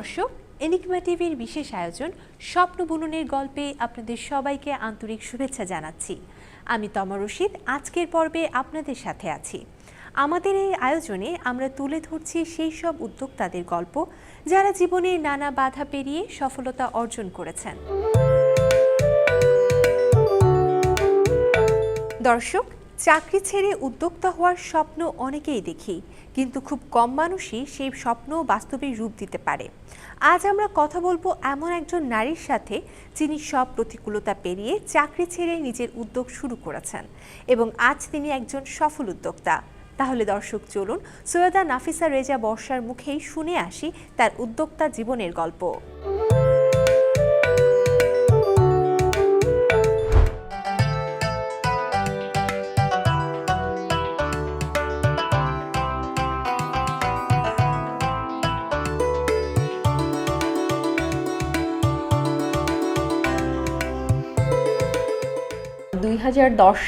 দর্শক, এনিকমা টিভির বিশেষ আয়োজন স্বপ্ন বুননের গল্পে আপনাদের সবাইকে আন্তরিক শুভেচ্ছা জানাচ্ছি। আমি তমা রশিদ, আজকের পর্বে আপনাদের সাথে আছি। আমাদের এই আয়োজনে আমরা তুলে ধরছি সেই সব উদ্যোক্তাদের গল্প, যারা জীবনে নানা বাধা পেরিয়ে সফলতা অর্জন করেছেন। দর্শক, চাকরি ছেড়ে উদ্যোক্তা হওয়ার স্বপ্ন অনেকেই দেখি। কিন্তু খুব কম মানুষই সেই স্বপ্ন বাস্তবে রূপ দিতে পারে। আজ আমরা কথা বলব এমন একজন নারীর সাথে যিনি সব প্রতিকূলতা পেরিয়ে চাকরি ছেড়ে নিজের উদ্যোগ শুরু করেছেন এবং আজ তিনি একজন সফল উদ্যোক্তা। তাহলে দর্শক, চলুন সৈয়দা নাফিসা রেজা বর্ষার মুখেই শুনে আসি তার উদ্যোক্তা জীবনের গল্প।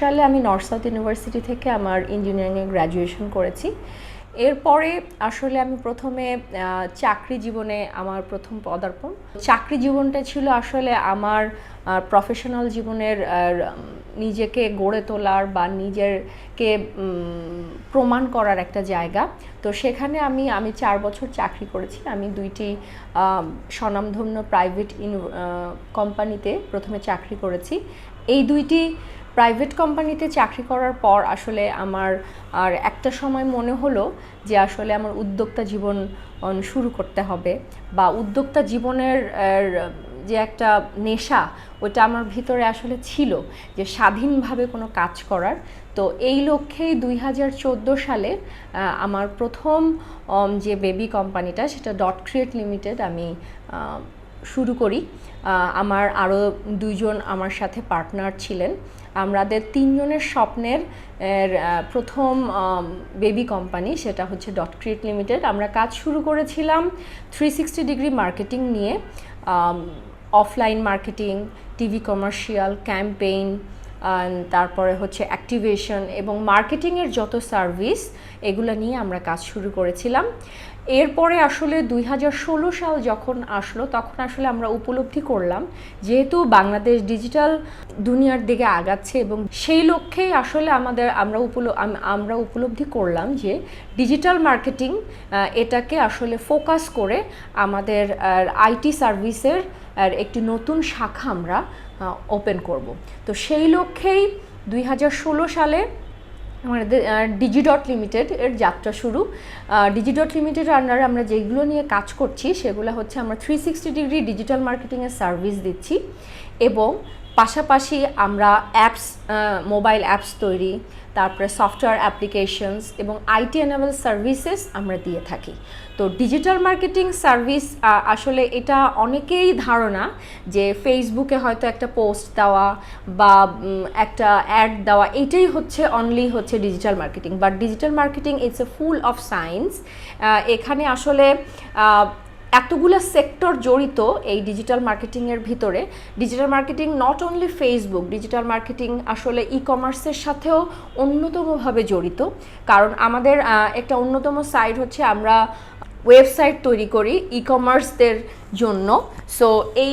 সালে আমি নর্থ সাউথ ইউনিভার্সিটি থেকে আমার ইঞ্জিনিয়ারিংয়ে গ্র্যাজুয়েশন করেছি। এরপরে আসলে আমি প্রথমে চাকরি জীবনে আমার প্রথম পদার্পণ। চাকরি জীবনটা ছিল আসলে আমার প্রফেশনাল জীবনের নিজেকে গড়ে তোলার বা নিজেরকে প্রমাণ করার একটা জায়গা। তো সেখানে আমি আমি চার বছর চাকরি করেছি। আমি দুইটি স্বনামধন্য প্রাইভেট কোম্পানিতে প্রথমে চাকরি করেছি। এই দুইটি প্রাইভেট কোম্পানিতে চাকরি করার পর আসলে আমার, আর একটা সময় মনে হলো যে আসলে আমার উদ্যোক্তা জীবন শুরু করতে হবে বা উদ্যোক্তা জীবনের যে একটা নেশা, ওটা আমার ভিতরে আসলে ছিল যে স্বাধীনভাবে কোনো কাজ করার। তো এই লক্ষ্যেই দুই হাজার চোদ্দ সালে আমার প্রথম যে বেবি কোম্পানিটা, সেটা ডট ক্রিয়েট লিমিটেড আমি শুরু করি। আমার আরও দুইজন আমার সাথে পার্টনার ছিলেন। আমাদের তিনজনের স্বপ্নের প্রথম বেবি কোম্পানি, সেটা হচ্ছে ডট ক্রিয়েট লিমিটেড। আমরা কাজ শুরু করেছিলাম থ্রি সিক্সটি ডিগ্রি মার্কেটিং নিয়ে offline marketing TV commercial campaign তারপরে হচ্ছে অ্যাক্টিভেশন এবং মার্কেটিংয়ের যত সার্ভিস এগুলো নিয়ে আমরা কাজ শুরু করেছিলাম। এরপরে আসলে দুই হাজার ষোলো সাল যখন আসলো, তখন আসলে আমরা উপলব্ধি করলাম যেহেতু বাংলাদেশ ডিজিটাল দুনিয়ার দিকে আগাচ্ছে এবং সেই লক্ষ্যেই আসলে আমাদের আমরা উপল, আম- আমরা উপলব্ধি করলাম যে ডিজিটাল মার্কেটিং এটাকে আসলে ফোকাস করে আমাদের আইটি সার্ভিসের আর একটি নতুন শাখা আমরা ওপেন করব। তো সেই লক্ষ্যেই দুই হাজার ষোলো সালে আমাদের ডিজিডট লিমিটেড এর যাত্রা শুরু। ডিজিডট লিমিটেড আন্ডারে আমরা যেগুলো নিয়ে কাজ করছি, সেগুলো হচ্ছে আমরা থ্রি সিক্সটি ডিগ্রি ডিজিটাল মার্কেটিংয়ের সার্ভিস দিচ্ছি এবং পাশাপাশি আমরা অ্যাপস মোবাইল অ্যাপস তৈরি, তারপরে সফটওয়্যার অ্যাপ্লিকেশনস এবং আইটি এনেবল সার্ভিসেস আমরা দিয়ে থাকি। তো ডিজিটাল মার্কেটিং সার্ভিস আসলে এটা অনেকেই ধারণা যে ফেসবুকে হয়তো একটা পোস্ট দেওয়া বা একটা অ্যাড দেওয়া, এটাই হচ্ছে অনলি হচ্ছে digital marketing but digital marketing it's a full of science এখানে আসলে এতগুলো সেক্টর জড়িত এই ডিজিটাল মার্কেটিংয়ের ভিতরে। Digital marketing not only Facebook digital marketing আসলে ই কমার্সের সাথেও অন্যতমভাবে জড়িত। কারণ আমাদের একটা অন্যতম সাইট হচ্ছে আমরা ওয়েবসাইট তৈরি করি ই কমার্সদের জন্য। সো এই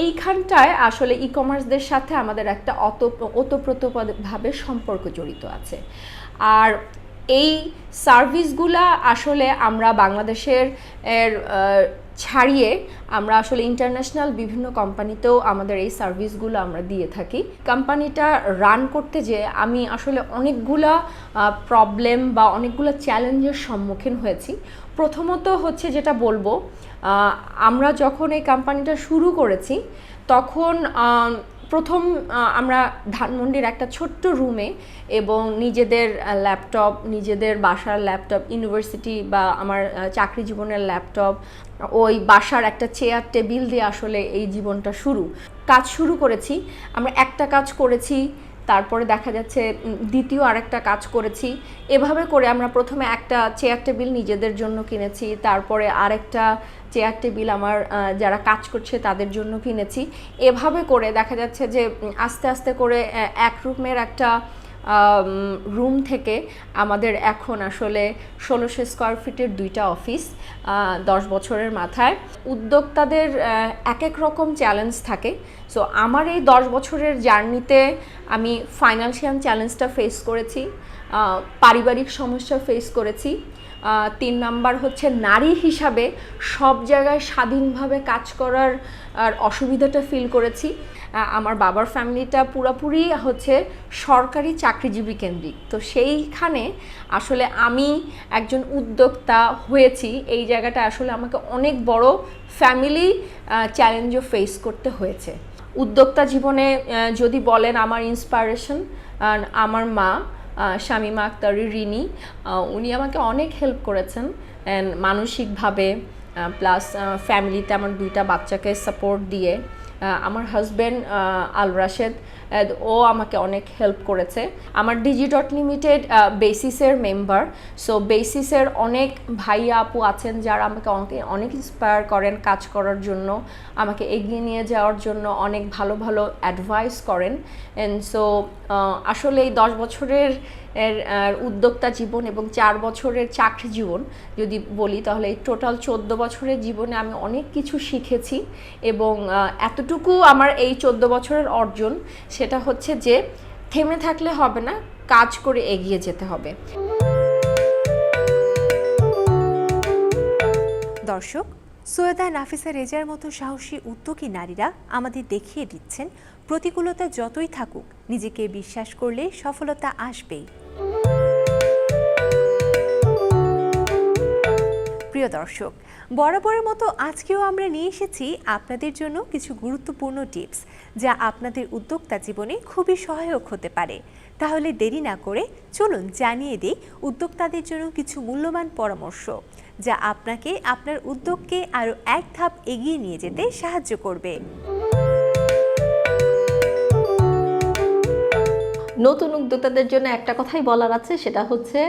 এইখানটায় আসলে ই কমার্সদের সাথে আমাদের একটা অত, ওতপ্রোতভাবে সম্পর্ক জড়িত আছে। আর এই সার্ভিসগুলা আসলে আমরা বাংলাদেশের, এর ছাড়িয়ে আমরা আসলে ইন্টারন্যাশনাল বিভিন্ন কোম্পানিতেও আমাদের এই সার্ভিসগুলো আমরা দিয়ে থাকি। কোম্পানিটা রান করতে যে আমি আসলে অনেকগুলা প্রবলেম বা অনেকগুলো চ্যালেঞ্জের সম্মুখীন হয়েছি। প্রথমত হচ্ছে যেটা বলব আমরা যখন এই কোম্পানিটা শুরু করেছি, তখন প্রথম আমরা ধানমন্ডির একটা ছোট্ট রুমে এবং নিজেদের ল্যাপটপ নিজেদের বাসার ল্যাপটপ ইউনিভার্সিটি বা আমার চাকরি জীবনের ল্যাপটপ ওই বাসার একটা চেয়ার টেবিল দিয়ে আসলে এই জীবনটা শুরু। কাজ শুরু করেছি, আমরা একটা কাজ করেছি তারপরে দেখা যাচ্ছে দ্বিতীয় আরেকটা কাজ করেছি। এভাবে করে আমরা প্রথমে একটা চেয়ার টেবিল নিজেদের জন্য কিনেছি, তারপরে আরেকটা চেয়ার টেবিল আমার যারা কাজ করছে তাদের জন্য কিনেছি। এভাবে করে দেখা যাচ্ছে যে আস্তে আস্তে করে এক রুমের একটা রুম থেকে আমাদের এখন আসলে ষোলোশো স্কোয়ার ফিটের দুইটা অফিস দশ বছরের মাথায়। উদ্যোক্তাদের এক এক রকম চ্যালেঞ্জ থাকে। সো আমার এই দশ বছরের জার্নিতে আমি ফাইন্যান্সিয়াল চ্যালেঞ্জটা ফেস করেছি পারিবারিক সমস্যা ফেস করেছি। তিন নাম্বার হচ্ছে নারী হিসাবে সব জায়গায় স্বাধীনভাবে কাজ করার অসুবিধাটা ফিল করেছি। আমার বাবার ফ্যামিলিটা পুরোপুরি হচ্ছে সরকারি চাকরিজীবী কেন্দ্রিক। তো সেইখানে আসলে আমি একজন উদ্যোক্তা হয়েছি। এই জায়গাটা আসলে আমাকে অনেক বড় ফ্যামিলি চ্যালেঞ্জও ফেস করতে হয়েছে। উদ্যোক্তা জীবনে যদি বলেন আমার ইন্সপায়ারেশন আমার মা শামীমা আক্তারি, রিনি উনি আমাকে অনেক হেল্প করেছেন। মানসিকভাবে প্লাস ফ্যামিলিতে আমার দুইটা বাচ্চাকে সাপোর্ট দিয়ে। আমার হাজব্যান্ড আল রাশেদ ও আমাকে অনেক হেল্প করেছে। আমার ডিজি ডট লিমিটেড বেসিসের মেম্বার সো বেসিসের অনেক ভাইয়া আপু আছেন যারা আমাকে অনেক অনেক ইন্সপায়ার করেন কাজ করার জন্য, আমাকে এগিয়ে নিয়ে যাওয়ার জন্য অনেক ভালো ভালো অ্যাডভাইস করেন। অ্যান্ড সো আসলে এই দশ বছরের এর উদ্যোক্তা জীবন এবং চার বছরের চাকরি জীবন যদি বলি, তাহলে এই টোটাল চোদ্দ বছরের জীবনে আমি অনেক কিছু শিখেছি এবং এতটুকু আমার এই চোদ্দ বছরের অর্জন সেটা হচ্ছে যে থেমে থাকলে হবে না, কাজ করে এগিয়ে যেতে হবে। দর্শক, সৈয়দা নাফিসা রেজার মতো সাহসী উদ্যোগী নারীরা আমাদের দেখিয়ে দিচ্ছেন, প্রতিকূলতা যতই থাকুক, নিজেকে বিশ্বাস করলে সফলতা আসবেই। প্রিয় দর্শক, বরাবরের মতো আজকেও আমরা নিয়ে এসেছি আপনাদের জন্য কিছু গুরুত্বপূর্ণ টিপস যা আপনাদের উদ্যোক্তা জীবনে খুবই সহায়ক হতে পারে। তাহলে দেরি না করে চলুন জানিয়ে দিই উদ্যোক্তাদের জন্য কিছু মূল্যবান পরামর্শ যা আপনাকে, আপনার উদ্যোগকে আরও এক ধাপ এগিয়ে নিয়ে যেতে সাহায্য করবে। নতুন উদ্যোক্তাদের জন্য একটা কথাই বলার আছে, সেটা হচ্ছে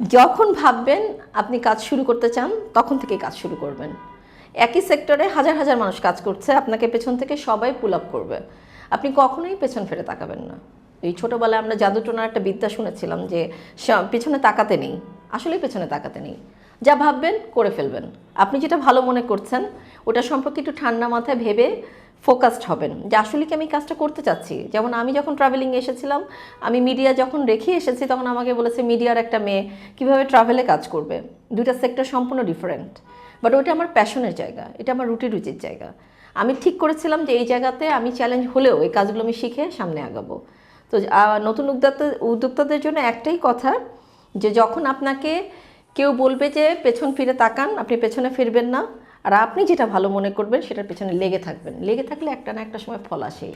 যখন ভাববেন আপনি কাজ শুরু করতে চান, তখন থেকেই কাজ শুরু করবেন। একই সেক্টরে হাজার হাজার মানুষ কাজ করছে, আপনাকে পেছন থেকে সবাই পুল আপ করবে। আপনি কখনোই পেছন ফিরে তাকাবেন না। এই ছোটোবেলায় আমরা জাদুটোনার একটা বিদ্যা শুনেছিলাম যে পেছনে তাকাতে নেই। আসলেই পেছনে তাকাতে নেই। যা ভাববেন করে ফেলবেন। আপনি যেটা ভালো মনে করছেন, ওটা সম্পর্কে একটু ঠান্ডা মাথায় ভেবে ফোকাসড হবেন যে আসলে কি আমি কাজটা করতে চাচ্ছি? যেমন আমি যখন ট্রাভেলিং এসেছিলাম, আমি মিডিয়া যখন রেখে এসেছি, তখন আমাকে বলেছে মিডিয়ার একটা মেয়ে কীভাবে ট্রাভেলে কাজ করবে? দুইটা সেক্টর সম্পূর্ণ ডিফারেন্ট বাট ওটা আমার প্যাশনের জায়গা, এটা আমার রুটি রুচির জায়গা। আমি ঠিক করেছিলাম যে এই জায়গাতে আমি চ্যালেঞ্জ হলেও এই কাজগুলো আমি শিখে সামনে আগাবো। তো নতুন উদ্যোক্তা, উদ্যোক্তাদের জন্য একটাই কথা যে যখন আপনাকে কেউ বলবে যে, পেছন ফিরে তাকান, আপনি পেছনে ফিরবেন না। আর আপনি যেটা ভালো মনে করবেন সেটার পেছনে লেগে থাকবেন। লেগে থাকলে একটা না একটা সময় ফল আসেই।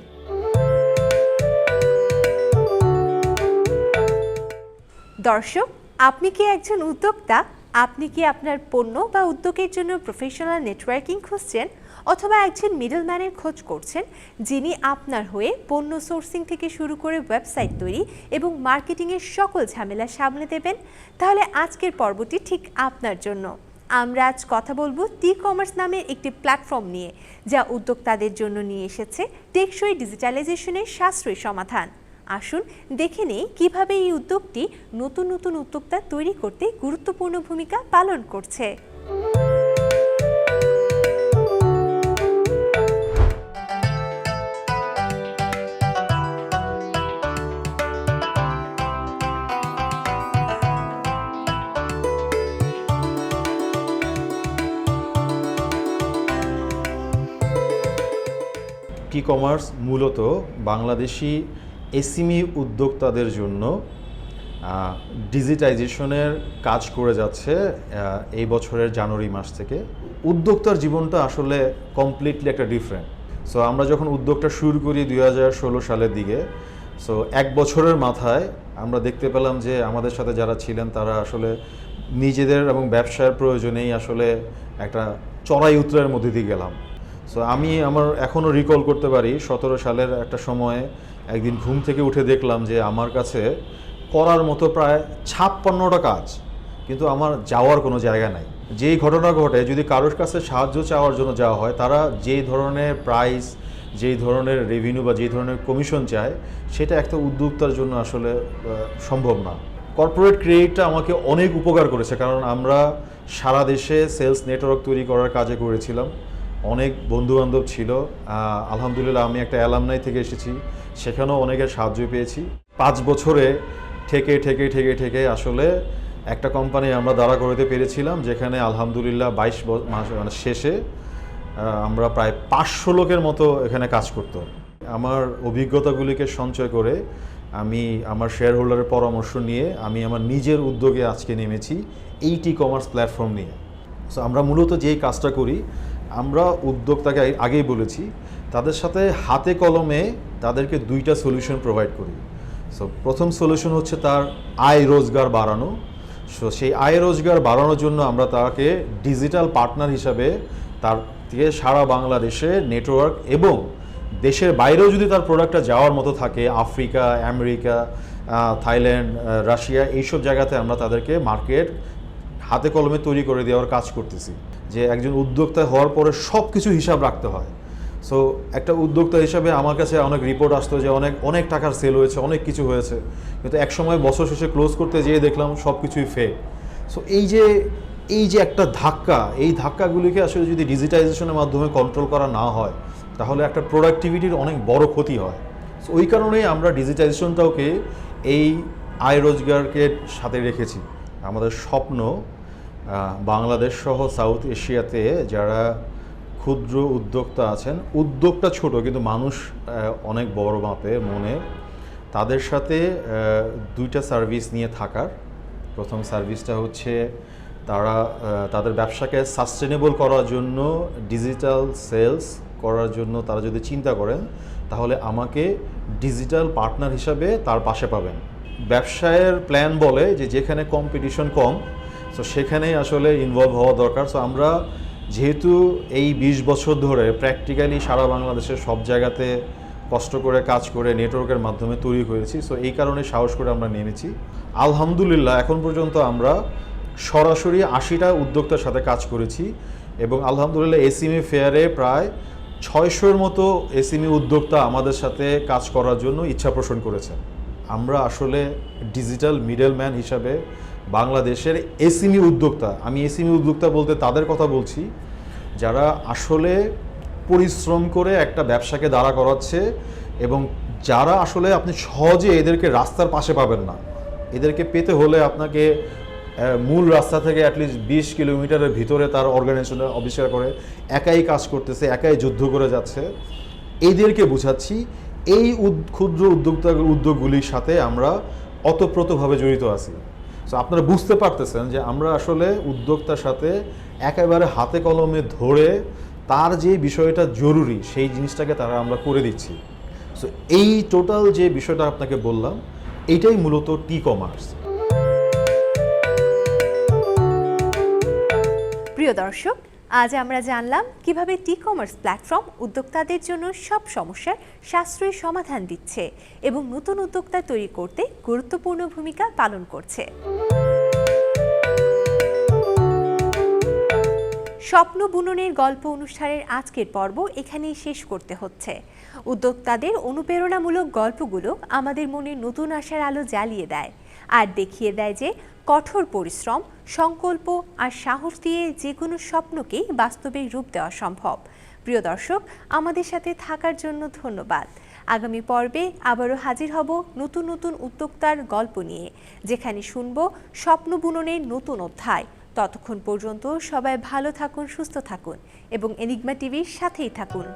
দর্শক, আপনি কি একজন উদ্যোক্তা? আপনি কি আপনার পণ্য বা উদ্যোগের জন্য প্রফেশনাল নেটওয়ার্কিং খুঁজছেন? অথবা একজন মিডলম্যানের খোঁজ করছেন, যিনি আপনার হয়ে পণ্য সোর্সিং থেকে শুরু করে ওয়েবসাইট তৈরি এবং মার্কেটিংয়ের সকল ঝামেলা সামলে দেবেন? তাহলে আজকের পর্বটি ঠিক আপনার জন্য। আমরা আজ কথা বলব টি কমার্স নামের একটি প্ল্যাটফর্ম নিয়ে, যা উদ্যোক্তাদের জন্য নিয়ে এসেছে টেকসই ডিজিটালাইজেশনের সাশ্রয়ী সমাধান। আসুন দেখে নেই কীভাবে এই উদ্যোগটি নতুন নতুন উদ্যোক্তা তৈরি করতে গুরুত্বপূর্ণ ভূমিকা পালন করছে। কমার্স মূলত বাংলাদেশি এসিমি উদ্যোক্তাদের জন্য ডিজিটাইজেশনের কাজ করে যাচ্ছে এই বছরের জানুয়ারি মাস থেকে। উদ্যোক্তার জীবনটা আসলে কমপ্লিটলি একটা ডিফারেন্ট সো আমরা যখন উদ্যোগটা শুরু করি দুই হাজার ষোলো সালের দিকে সো এক বছরের মাথায় আমরা দেখতে পেলাম যে আমাদের সাথে যারা ছিলেন, তারা আসলে নিজেদের এবং ব্যবসার প্রয়োজনেই আসলে একটা চড়াই উতরার মধ্যে দিয়ে গেলাম। সো আমি আমার এখনও রিকল করতে পারি, সতেরো সালের একটা সময়ে একদিন ঘুম থেকে উঠে দেখলাম যে আমার কাছে করার মতো প্রায় ছাপ্পান্নটা কাজ, কিন্তু আমার যাওয়ার কোনো জায়গা নাই। যেই ঘটনা ঘটে, যদি কারোর কাছে সাহায্য চাওয়ার জন্য যাওয়া হয়, তারা যেই ধরনের প্রাইস যেই ধরনের রেভিনিউ বা যেই ধরনের কমিশন চায়, সেটা একটা উদ্যোক্তার জন্য আসলে সম্ভব না। কর্পোরেট ক্রেডিটটা আমাকে অনেক উপকার করেছে, কারণ আমরা সারা দেশে সেলস নেটওয়ার্ক তৈরি করার কাজে করেছিলাম। অনেক বন্ধুবান্ধব ছিল। আলহামদুলিল্লাহ আমি একটা অ্যালামনাই থেকে এসেছি। সেখানেও অনেকের সাহায্য পেয়েছি। পাঁচ বছরে ঠেকে ঠেকে ঠেকে ঠেকে আসলে একটা কোম্পানি আমরা দাঁড়া করতে পেরেছিলাম, যেখানে আলহামদুলিল্লাহ বাইশ মাস মানে শেষে আমরা প্রায় পাঁচশো লোকের মতো এখানে কাজ করতো। আমার অভিজ্ঞতাগুলিকে সঞ্চয় করে আমি আমার শেয়ার হোল্ডারের পরামর্শ নিয়ে আমি আমার নিজের উদ্যোগে আজকে নেমেছি এইটি কমার্স প্ল্যাটফর্ম নিয়ে। সো আমরা মূলত যেই কাজটা করি আমরা উদ্যোক্তাকে আগে- আগেই বলেছি, তাদের সাথে হাতে কলমে তাদেরকে দুইটা সলিউশন প্রোভাইড করি। সো প্রথম সলিউশন হচ্ছে তার আয় রোজগার বাড়ানো। সো সেই আয় রোজগার বাড়ানোর জন্য আমরা তাকে ডিজিটাল পার্টনার হিসাবে তার থেকে সারা বাংলাদেশে নেটওয়ার্ক এবং দেশের বাইরেও যদি তার প্রোডাক্টটা যাওয়ার মতো থাকে, আফ্রিকা, আমেরিকা থাইল্যান্ড রাশিয়া, এইসব জায়গাতে আমরা তাদেরকে মার্কেট হাতে কলমে তৈরি করে দেওয়ার কাজ করতেছি। যে একজন উদ্যোক্তা হওয়ার পরে সব কিছু হিসাব রাখতে হয়। সো একটা উদ্যোক্তা হিসাবে আমার কাছে অনেক রিপোর্ট আসতো যে অনেক অনেক টাকার সেল হয়েছে, অনেক কিছু হয়েছে। কিন্তু এক সময় বছর শেষে ক্লোজ করতে যেয়ে দেখলাম সব কিছুই ফেক সো এই যে এই যে একটা ধাক্কা, এই ধাক্কাগুলিকে আসলে যদি ডিজিটাইজেশনের মাধ্যমে কন্ট্রোল করা না হয়, তাহলে একটা প্রোডাক্টিভিটির অনেক বড় ক্ষতি হয়। সো ওই কারণেই আমরা ডিজিটাইজেশনটাকে এই আয় রোজগারকে সাথে রেখেছি। আমাদের স্বপ্ন বাংলাদেশ সহ সাউথ এশিয়াতে যারা ক্ষুদ্র উদ্যোক্তা আছেন উদ্যোগটা ছোট, কিন্তু মানুষ অনেক বড় মাপে, মনে, তাদের সাথে দুইটা সার্ভিস নিয়ে থাকার। প্রথম সার্ভিসটা হচ্ছে তারা তাদের ব্যবসাকে সাস্টেনেবল করার জন্য ডিজিটাল সেলস করার জন্য তারা যদি চিন্তা করেন, তাহলে আমাকে ডিজিটাল পার্টনার হিসাবে তার পাশে পাবেন। ব্যবসায়ের প্ল্যান বলে যে যেখানে কম্পিটিশন কম সো সেখানেই আসলে ইনভলভ হওয়া দরকার। সো আমরা যেহেতু এই বিশ বছর ধরে প্র্যাকটিক্যালি সারা বাংলাদেশের সব জায়গাতে কষ্ট করে কাজ করে নেটওয়ার্কের মাধ্যমে তৈরি করেছি সো এই কারণে সাহস করে আমরা নেমেছি আলহামদুলিল্লাহ, এখন পর্যন্ত আমরা সরাসরি আশিটা উদ্যোক্তার সাথে কাজ করেছি এবং আলহামদুলিল্লাহ এসিমি ফেয়ারে প্রায় ছয়শোর মতো এসিমি উদ্যোক্তা আমাদের সাথে কাজ করার জন্য ইচ্ছা পোষণ করেছেন। আমরা আসলে ডিজিটাল মিডলম্যান হিসাবে বাংলাদেশের এসিমি উদ্যোক্তা, আমি এসিমি উদ্যোক্তা বলতে তাদের কথা বলছি, যারা আসলে পরিশ্রম করে একটা ব্যবসাকে দাঁড়া করাচ্ছে এবং যারা আসলে আপনি সহজে এদেরকে রাস্তার পাশে পাবেন না। এদেরকে পেতে হলে আপনাকে মূল রাস্তা থেকে অ্যাটলিস্ট বিশ কিলোমিটারের ভিতরে তার অর্গানাইজেশনে অবিষ্কার করে, একাই কাজ করতেছে, একাই যুদ্ধ করে যাচ্ছে। এদেরকে বুঝাচ্ছি, এই ক্ষুদ্র উদ্যোক্তা, উদ্যোগগুলির সাথে আমরা অতপ্রতভাবে জড়িত আছি। সো আপনারা বুঝতে পারতেছেন যে আমরা আসলে উদ্যোক্তার সাথে একেবারে হাতে কলমে ধরে তার যে বিষয়টা জরুরি, সেই জিনিসটাকে তারা আমরা করে দিচ্ছি। সো এই টোটাল যে বিষয়টা আপনাকে বললাম এইটাই মূলত টি কমার্স প্রিয় দর্শক আজ আমরা জানলাম কীভাবে টি কমার্স প্ল্যাটফর্ম উদ্যোক্তাদের জন্য সব সমস্যার সাশ্রয়ী সমাধান দিচ্ছে এবং নতুন উদ্যোক্তা তৈরি করতে গুরুত্বপূর্ণ ভূমিকা পালন করছে। স্বপ্ন বুননের গল্প অনুষ্ঠানের আজকের পর্ব এখানেই শেষ করতে হচ্ছে। উদ্যোক্তাদের অনুপ্রেরণামূলক গল্পগুলো আমাদের মনে নতুন আশার আলো জ্বালিয়ে দেয়। আর দেখিয়ে দেয় যে কঠোর পরিশ্রম, সংকল্প আর সাহস দিয়ে যে কোনো স্বপ্নকেই বাস্তবে রূপ দেওয়া সম্ভব। প্রিয় দর্শক, আমাদের সাথে থাকার জন্য ধন্যবাদ। আগামী পর্বে আবারও হাজির হব নতুন নতুন উদ্যোক্তার গল্প নিয়ে, যেখানে শুনব স্বপ্ন বুননের নতুন অধ্যায়। ততক্ষণ পর্যন্ত সবাই ভালো থাকুন, সুস্থ থাকুন এবং এনিগমা টিভির সাথেই থাকুন।